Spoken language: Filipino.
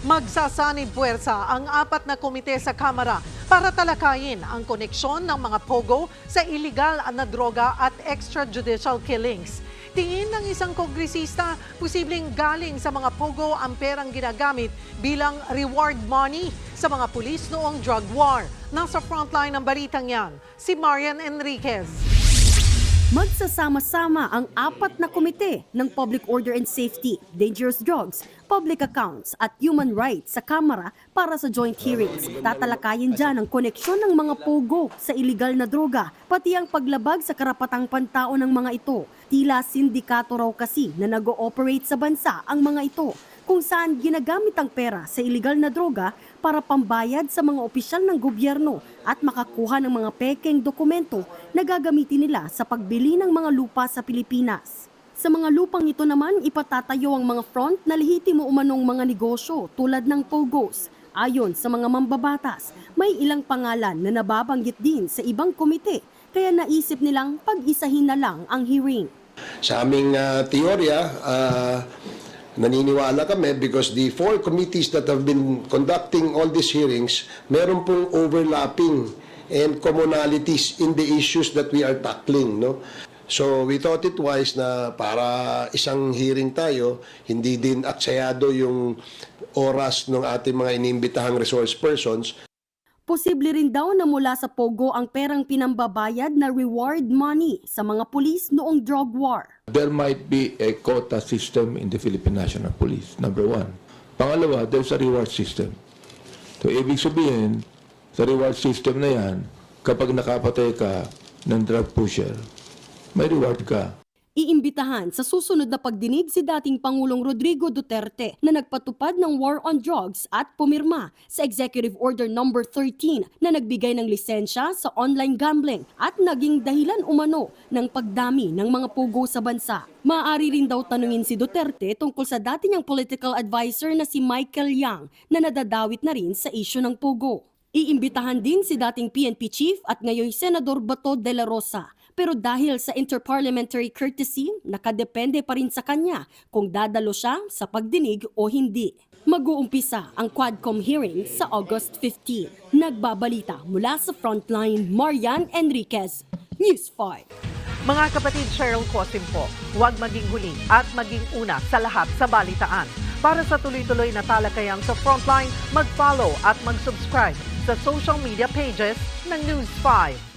Magsasanib puwersa ang apat na komite sa Kamara para talakayin ang koneksyon ng mga pogo sa illegal na droga at extrajudicial killings. Tingin ng isang kongresista, posibleng galing sa mga pogo ang perang ginagamit bilang reward money sa mga pulis noong drug war. Nasa frontline ng balitang yan, si Marian Enriquez. Magsasama-sama ang apat na komite ng Public Order and Safety, Dangerous Drugs, Public Accounts at Human Rights sa Kamara para sa joint hearings. Tatalakayin dyan ang koneksyon ng mga pogo sa iligal na droga, pati ang paglabag sa karapatang pantao ng mga ito. Tila sindikato raw kasi na nag-ooperate sa bansa ang mga ito kung saan ginagamit ang pera sa iligal na droga para pambayad sa mga opisyal ng gobyerno at makakuha ng mga pekeng dokumento na gagamitin nila sa pagbili ng mga lupa sa Pilipinas. Sa mga lupang ito naman, ipatatayo ang mga front na lehitimo umanong mga negosyo tulad ng POGOs. Ayon sa mga mambabatas, may ilang pangalan na nababanggit din sa ibang komite kaya naisip nilang pag-isahin na lang ang hearing. Sa aming ah, teorya, ah, naniniwala kami because the four committees that have been conducting all these hearings, meron pong overlapping and commonalities in the issues that we are tackling. No? So we thought it wise na para isang hearing tayo, hindi din aksayado yung oras ng ating mga inimbitahang resource persons Posible rin daw na mula sa Pogo ang perang pinambabayad na reward money sa mga pulis noong drug war. There might be a quota system in the Philippine National Police, number one. Pangalawa, there's a reward system. So, ibig sabihin, sa reward system na yan, kapag nakapatay ka ng drug pusher, may reward ka. Iimbitahan sa susunod na pagdinig si dating Pangulong Rodrigo Duterte na nagpatupad ng war on drugs at pumirma sa Executive Order No. 13 na nagbigay ng lisensya sa online gambling at naging dahilan umano ng pagdami ng mga pugo sa bansa. Maaari rin daw tanungin si Duterte tungkol sa dati niyang political advisor na si Michael Yang na nadadawit na rin sa isyu ng pugo. Iimbitahan din si dating PNP chief at ngayon Senador Bato de la Rosa. Pero dahil sa interparliamentary courtesy, nakadepende pa rin sa kanya kung dadalo siya sa pagdinig o hindi. Mag-uumpisa ang Quadcom hearing sa August 15. Nagbabalita mula sa Frontline, Marian Enriquez, News 5. Mga kapatid Cheryl Cosim po, huwag maging huli at maging una sa lahat sa balitaan. Para sa tuloy-tuloy na talakayang sa Frontline, mag-follow at mag-subscribe sa social media pages ng News 5.